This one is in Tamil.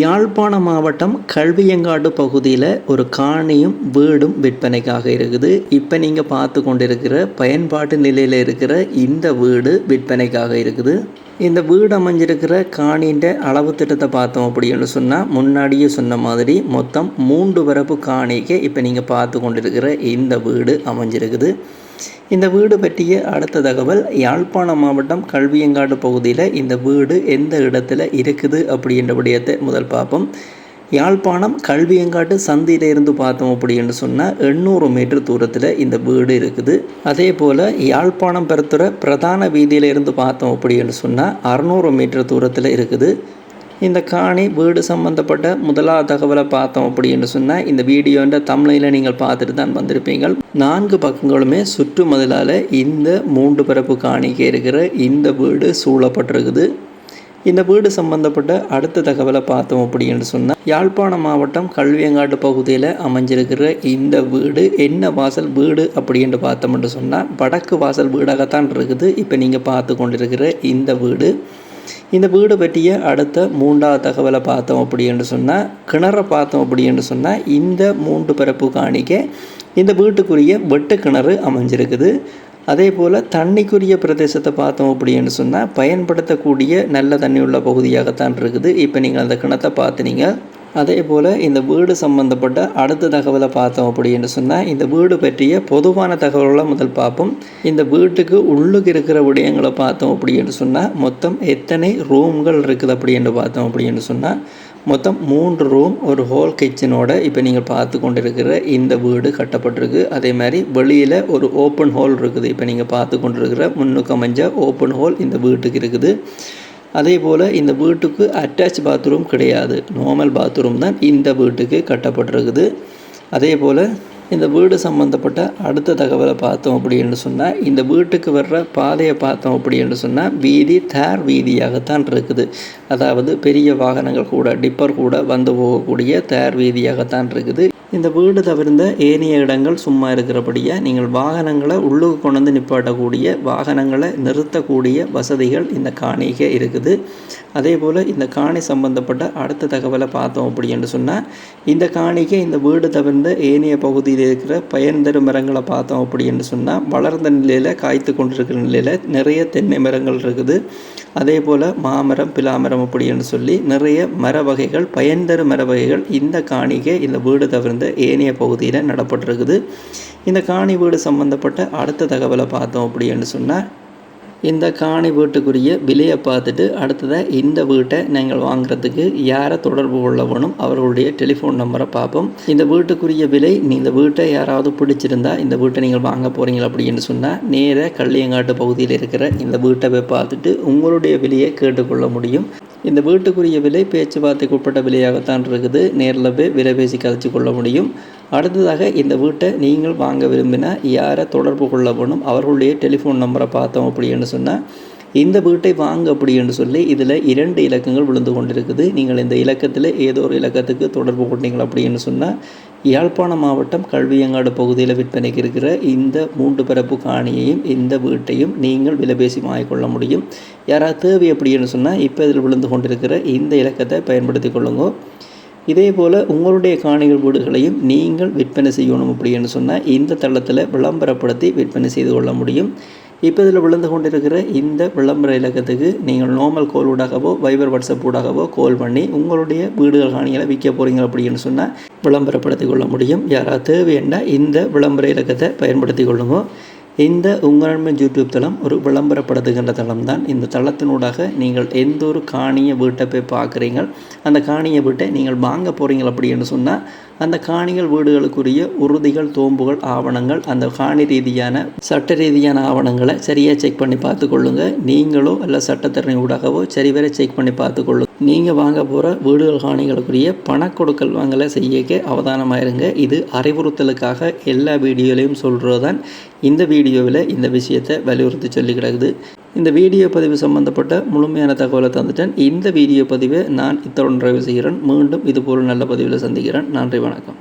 யாழ்ப்பாண மாவட்டம் கல்வியங்காடு பகுதியில் ஒரு காணியும் வீடும் விற்பனைக்காக இருக்குது. இப்போ நீங்கள் பார்த்து கொண்டிருக்கிற பயன்பாட்டு நிலையில் இருக்கிற இந்த வீடு விற்பனைக்காக இருக்குது. இந்த வீடு அமைஞ்சிருக்கிற காணின்ற அளவு திட்டத்தை பார்த்தோம் அப்படின்னு சொன்னால் முன்னாடியே சொன்ன மாதிரி மொத்தம் மூன்று வரப்பு காணிக்கு இப்போ நீங்கள் பார்த்து கொண்டிருக்கிற இந்த வீடு அமைஞ்சிருக்குது. இந்த வீடு பற்றிய அடுத்த தகவல் யாழ்ப்பாணம் மாவட்டம் கல்வியங்காடு பகுதியில் இந்த வீடு எந்த இடத்துல இருக்குது அப்படின்ற விடயத்தை முதல் பார்ப்போம். யாழ்ப்பாணம் கல்வியங்காட்டு சந்தியில இருந்து பார்த்தோம் அப்படின்னு சொன்னால் எண்ணூறு மீட்டர் தூரத்தில் இந்த வீடு இருக்குது. அதே போல் யாழ்ப்பாணம் பெருத்துற பிரதான வீதியில இருந்து பார்த்தோம் அப்படின்னு சொன்னால் அறநூறு மீட்டர் தூரத்தில் இருக்குது. இந்த காணி வீடு சம்மந்தப்பட்ட முதலாவது தகவலை பார்த்தோம் அப்படின்னு சொன்னால் இந்த வீடியோன்ற தமிழில் நீங்கள் பார்த்துட்டு தான் வந்திருப்பீங்க நான்கு பக்கங்களுமே சுற்று மதிலால் இந்த மூன்று பரப்பு காணிக்கு இருக்கிற இந்த வீடு சூழப்பட்டிருக்குது. இந்த வீடு சம்பந்தப்பட்ட அடுத்த தகவலை பார்த்தோம் அப்படின்னு சொன்னால் யாழ்ப்பாணம் மாவட்டம் கல்வியங்காட்டு பகுதியில் அமைஞ்சிருக்கிற இந்த வீடு என்ன வாசல் வீடு அப்படின்ட்டு பார்த்தோம்னு சொன்னால் வடக்கு வாசல் வீடாகத்தான் இருக்குது. இப்போ நீங்கள் பார்த்து கொண்டிருக்கிற இந்த வீடு இந்த வீடு பற்றிய அடுத்த மூன்றாவது தகவலை பார்த்தோம் அப்படின்னு சொன்னால் கிணறை பார்த்தோம் அப்படின்னு சொன்னால் இந்த மூன்று பிறப்பு காணிக்க இந்த வீட்டுக்குரிய வெட்டு கிணறு அமைஞ்சிருக்குது. அதே போல் தண்ணிக்குரிய பிரதேசத்தை பார்த்தோம் அப்படின்னு சொன்னால் பயன்படுத்தக்கூடிய நல்ல தண்ணி உள்ள பகுதியாகத்தான் இருக்குது. இப்போ நீங்கள் அந்த கிணத்தை பார்த்துனீங்க அதே போல் இந்த வீடு சம்பந்தப்பட்ட அடுத்த தகவலை பார்த்தோம் அப்படின்னு சொன்னால் இந்த வீடு பற்றிய பொதுவான தகவல்களை முதல் பார்ப்போம். இந்த வீட்டுக்கு உள்ளுக்கு இருக்கிற விடயங்களை பார்த்தோம் அப்படின்னு சொன்னால் மொத்தம் எத்தனை ரூம்கள் இருக்குது அப்படின்னு பார்த்தோம் அப்படின்னு சொன்னால் மொத்தம் மூன்று ரூம் ஒரு ஹோல் கிச்சனோட இப்போ நீங்கள் பார்த்து கொண்டு இருக்கிற இந்த வீடு கட்டப்பட்டிருக்கு. அதே மாதிரி வெளியில் ஒரு ஓப்பன் ஹோல் இருக்குது. இப்போ நீங்கள் பார்த்து கொண்டு இருக்கிற முன்னுக்கு அமைஞ்ச ஓப்பன் ஹோல் இந்த வீட்டுக்கு இருக்குது. அதே போல் இந்த வீட்டுக்கு அட்டாச் பாத்ரூம் கிடையாது. நார்மல் பாத்ரூம் தான் இந்த வீட்டுக்கு கட்டப்பட்டிருக்குது. அதே போல் இந்த வீடு சம்மந்தப்பட்ட அடுத்த தகவலை பார்த்தோம் அப்படின்னு சொன்னால் இந்த வீட்டுக்கு வர்ற பாதையை பார்த்தோம் அப்படின்னு சொன்னால் வீதி தேர் வீதியாகத்தான் இருக்குது. அதாவது பெரிய வாகனங்கள் கூட டிப்பர் கூட வந்து போகக்கூடிய தேர் வீதியாகத்தான் இருக்குது. இந்த வீடு தவிர்ந்த ஏனைய இடங்கள் சும்மா இருக்கிறபடியாக நீங்கள் வாகனங்களை உள்ளுக்கு கொண்டு வந்து நிப்பாட்டக்கூடிய வாகனங்களை நிறுத்தக்கூடிய வசதிகள் இந்த காணிக்கு இருக்குது. அதே போல் இந்த காணி சம்பந்தப்பட்ட அடுத்த தகவலை பார்த்தோம் அப்படின்னு சொன்னால் இந்த காணிக்கை இந்த வீடு தவிர்ந்த ஏனைய பகுதியில் இருக்கிற பயன் தரும் மரங்களை பார்த்தோம் அப்படின்னு சொன்னால் வளர்ந்த நிலையில் காய்த்து கொண்டிருக்கிற நிலையில் நிறைய தென்னை மரங்கள் இருக்குது. அதே போல் மாமரம் பிலாமரம் அப்படின்னு சொல்லி நிறைய மர வகைகள் பயன் தரும் மர வகைகள் இந்த காணிக்கை இந்த வீடு தவிர்ந்த ஏனைய பகுதியில் நடப்பட்டிருக்குது. இந்த காணி வீடு சம்மந்தப்பட்ட அடுத்த தகவலை பார்த்தோம் அப்படின்னு சொன்னால் இந்த காணி வீட்டுக்குரிய விலையை பார்த்துட்டு அடுத்ததாக இந்த வீட்டை நீங்கள் வாங்குறதுக்கு யாரை தொடர்பு கொள்ள வேணும் அவர்களுடைய டெலிஃபோன் நம்பரை பார்ப்போம். இந்த வீட்டுக்குரிய விலை இந்த வீட்டை யாராவது பிடிச்சிருந்தா இந்த வீட்டை நீங்கள் வாங்க போகிறீங்க அப்படின்னு சொன்னால் நேராக கள்ளியங்காட்டு பகுதியில் இருக்கிற இந்த வீட்டை போய் பார்த்துட்டு உங்களுடைய விலையை கேட்டுக்கொள்ள முடியும். இந்த வீட்டுக்குரிய விலை பேச்சுவார்த்தைக்கு உட்பட்ட விலையாகத்தான் இருக்குது. நேரில் போய் விலை பேசி கதைச்சி கொள்ள முடியும். அடுத்ததாக இந்த வீட்டை நீங்கள் வாங்க விரும்பினா யாரை தொடர்பு கொள்ள வேணும்? அவர்களுடைய டெலிஃபோன் நம்பரை பார்த்தோம் அப்படின்னு சொன்னால் இந்த வீட்டை வாங்க அப்படின்னு சொல்லி இதில் இரண்டு இலக்கங்கள் விழுந்து கொண்டிருக்குது. நீங்கள் இந்த இலக்கத்தில் ஏதோ ஒரு இலக்கத்துக்கு தொடர்பு கொண்டீங்க அப்படின்னு சொன்னால் யாழ்ப்பாண மாவட்டம் கல்வியங்காடு பகுதியில் விற்பனைக்கு இருக்கிற இந்த மூன்று பரப்பு காணியையும் இந்த வீட்டையும் நீங்கள் விலைபேசி வாங்கிக்கொள்ள முடியும். யாராவது தேவை அப்படின்னு சொன்னால் இப்போ இதில் விழுந்து கொண்டிருக்கிற இந்த இலக்கத்தை பயன்படுத்தி கொள்ளுங்க. இதே போல் உங்களுடைய காணிகள் வீடுகளையும் நீங்கள் விற்பனை செய்யணும் அப்படின்னு சொன்னால் இந்த தளத்தில் விளம்பரப்படுத்தி விற்பனை செய்து கொள்ள முடியும். இப்போ இதில் விழுந்து கொண்டிருக்கிற இந்த விளம்பர இலக்கத்துக்கு நீங்கள் நார்மல் கோல் ஊடாகவோ வைபர் வாட்ஸ்அப் ஊடாகவோ கால் பண்ணி உங்களுடைய வீடுகள் காணிகளை விற்க போகிறீங்க அப்படின்னு சொன்னால் விளம்பரப்படுத்தி கொள்ள முடியும். யாராவது தேவையண்டா இந்த விளம்பர இலக்கத்தை பயன்படுத்தி கொள்ளுங்க. இந்த உங்கள் யூடியூப் தளம் ஒரு விளம்பரப்படுத்துகின்ற தளம் தான் இந்த தளத்தினூடாக நீங்கள் எந்த ஒரு காணிய வீட்டை போய் பார்க்குறீங்க அந்த காணிய வீட்டை நீங்கள் வாங்க போகிறீங்க அப்படின்னு சொன்னால் அந்த காணிகள் வீடுகளுக்குரிய உறுதிகள் தோம்புகள் ஆவணங்கள் அந்த காணி ரீதியான சட்ட ரீதியான ஆவணங்களை சரியாக செக் பண்ணி பார்த்துக்கொள்ளுங்கள் நீங்களோ அல்ல சட்டத்திறனை ஊடாகவோ சரிவர செக் பண்ணி பார்த்துக்கொள்ளுங்க நீங்கள் வாங்க போகிற வீடுகள் காணிகளுக்குரிய பணக்கொடுக்கல் வாங்கலை செய்யக்க அவதானமாயிருங்க. இது அறிவுறுத்தலுக்காக எல்லா வீடியோலையும் சொல்கிறது தான் இந்த வீடியோவில் இந்த விஷயத்தை வலியுறுத்தி சொல்லி கிடக்குது. இந்த வீடியோ பதிவு சம்பந்தப்பட்ட முழுமையான தகவலை தந்துட்டேன். இந்த வீடியோ பதிவை நான் இத்தோடு நிறைவு செய்கிறேன் மீண்டும் இதுபோல் நல்ல பதிவில் சந்திக்கிறேன். நன்றி வணக்கம்.